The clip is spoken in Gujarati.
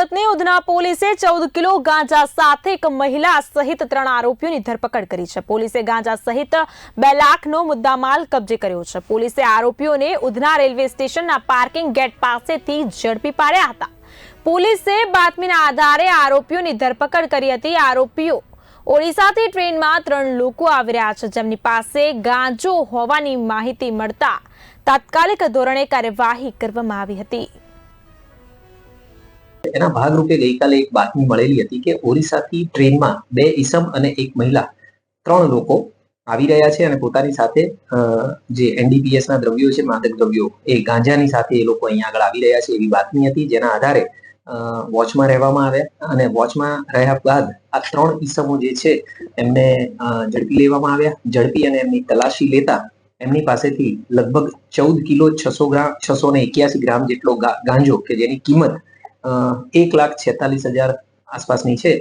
સુરતની ઉધના પોલીસે ચૌદ કિલો ગાંજા સાથે એક મહિલા સહિત ત્રણ આરોપીઓની ધરપકડ કરી છે. પોલીસે ગાંજા સહિત બે લાખનો મુદ્દામાલ કબજે કર્યો છે. પોલીસે આરોપીઓને ઉધના રેલવે સ્ટેશનના પાર્કિંગ ગેટ પાસેથી ઝડપી પાડ્યા હતા. પોલીસે બાતમીના આધારે આરોપીઓની ધરપકડ કરી હતી. આરોપીઓ ઓડિશાથી ટ્રેનમાં ત્રણ લોકો આવી રહ્યા છે. જેમની પાસે ગાંજો હોવાની માહિતી મળતા તાત્કાલિક ધોરણે કાર્યવાહી કરવામાં આવી હતી. એના ભાગરૂપે ગઈકાલે એક બાતમી મળેલી હતી કે ઓરિસ્સાથી ટ્રેનમાં બે ઈસમ અને એક મહિલા ત્રણ લોકો આવી રહ્યા છે અને પોતાની સાથે જે એનડીપીએસના દ્રવ્યો છે, માદક દ્રવ્યો, એ ગાંજાની સાથે એ લોકો અહીંયા આગળ આવી રહ્યા છે એવી બાતમી હતી, જેના આધારે વોચમાં રહેવામાં આવ્યા અને વોચમાં રહ્યા બાદ આ ત્રણ ઈસમો જે છે એમને ઝડપી લેવામાં આવ્યા. ઝડપી અને એમની તલાશી લેતા એમની પાસેથી લગભગ ચૌદ કિલો છસો ગ્રામ, છસો ને એક્યાસી ગ્રામ જેટલો ગાંજો કે જેની કિંમત એક લાખ છેતાલીસ હજાર આસપાસની છે.